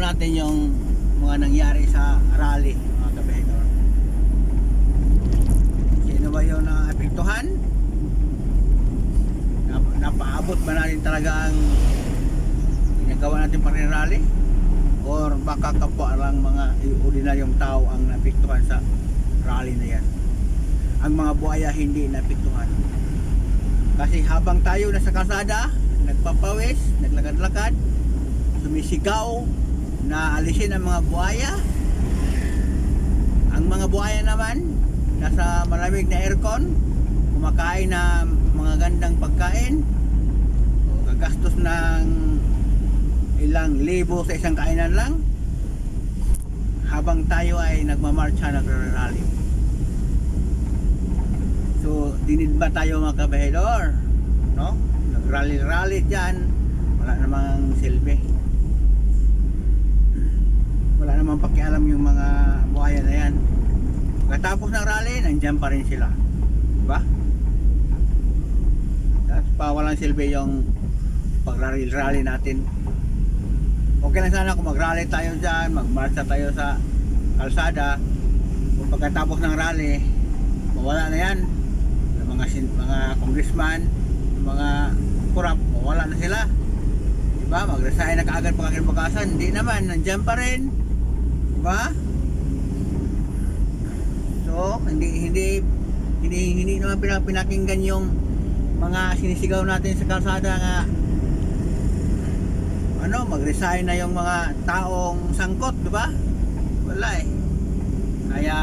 natin yung mga nangyari sa rally, mga kabehedor. Sino ba yung naapektuhan? Nap- napaabot ba natin talaga ang ginagawa natin para rally? Or baka kapwa lang mga ordinaryong tao ang naapektuhan sa rally na yan? Ang mga buhaya hindi naapektuhan. Kasi habang tayo nasa kalsada, nagpapawis, naglakad-lakad, sumisigaw na alisin ang mga buhaya. Ang mga buhaya naman, nasa malamig na aircon, kumakain na mga gandang pagkain, gagastos ng ilang libo sa isang kainan lang, habang tayo ay nagmamarcha, nagrarally. So, dinid ba tayo mga kabahedor? No? Nagrally-rally dyan, wala namang silbi. Wala namang pakialam yung mga buhaya na yan. Pagkatapos ng rally, nandyan pa rin sila. Diba? At pa walang silbi yung pag-rally natin. Okay lang sana kung mag-rally tayo dyan, mag-marcha tayo sa kalsada. Kung pagkatapos ng rally, mawala na yan. Yung mga, mga congressman, yung mga kurap, mawala na sila. Diba? Mag-resign na kaagad pagkakilbakasan. Hindi naman, nandyan pa rin. Diba? So, hindi hindi hindi hindi naman pinap- pinakinggan yung mga sinisigaw natin sa kalsada nga ano, mag-resign na yung mga taong sangkot, di ba? Wala eh. Kaya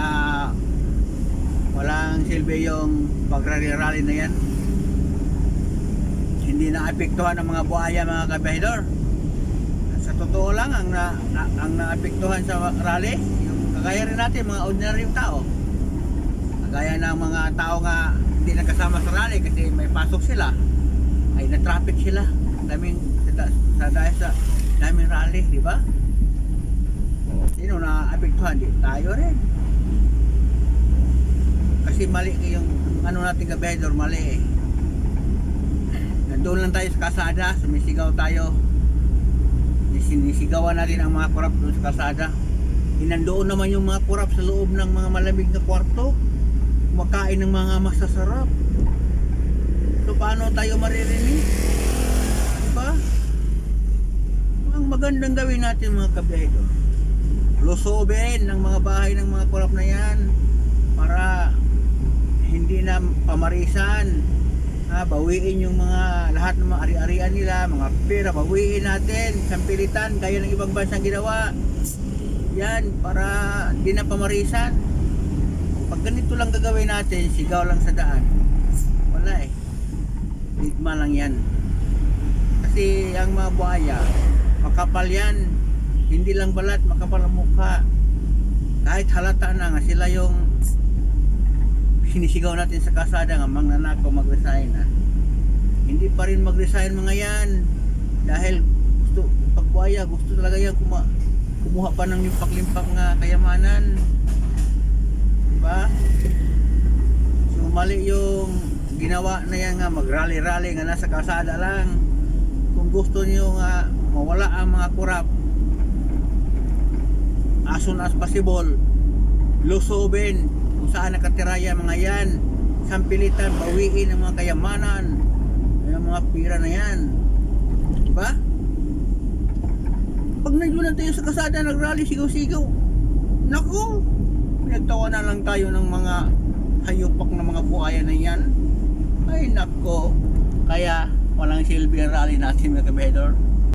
walang silbi yung pag-rally na yan. Hindi na apektuhan ng mga buhaya mga kabahidor. Sa totoo lang, ang na, na- ang naapektuhan sa rally, yung kagaya rin natin, mga ordinaryong tao. Kagaya ng mga tao nga hindi nakasama sa rally kasi may pasok sila, ay na-traffic sila. Daming sa, sa dahil sa daming rally, di ba? Sino na apektuhan? Di tayo rin. Kasi mali yung ano natin kabedor, mali eh. Nandun lang tayo sa kasada, sumisigaw tayo. Sinisigawan natin ang mga kurap doon sa kalsada. Inandoon naman yung mga kurap sa loob ng mga malamig na kwarto. Kumakain ng mga masasarap. So paano tayo maririnig? Diba? Ang magandang gawin natin mga kabedo. Lusobin ng mga bahay ng mga kurap na yan para hindi na pamarisan ah, bawiin yung mga lahat ng mga ari-arian nila, mga pera, bawiin natin, sampilitan, gaya ng ibang bansang ginawa. Yan, para hindi na pamarisan. Pag ganito lang gagawin natin, sigaw lang sa daan, wala eh. Digma lang yan. Kasi ang mga buhaya, makapal yan. Hindi lang balat, makapal ang mukha. Kahit halata na nga sila yung sinisigaw natin sa kasada nga magnanakaw mag-resign na. Hindi pa rin mag-resign mga yan dahil gusto pagbuhaya gusto talaga yan kuma, kumuha pa ng limpak-limpak nga kayamanan. Diba? So mali yung ginawa na yan nga mag-rally-rally nga nasa kalsada lang. Kung gusto niyo nga mawala ang mga kurap as soon as possible lusobin kung saan nakatira yan mga yan. Sampilitan, bawiin ang mga kayamanan. Yung mga pira na yan. Diba? pag nandun tayo sa kasada nagrally sigaw-sigaw. Naku pinagtawa na lang tayo ng mga hayupak na mga buhaya na yan. Ay nako kaya walang silbi ang rally natin mga kabedor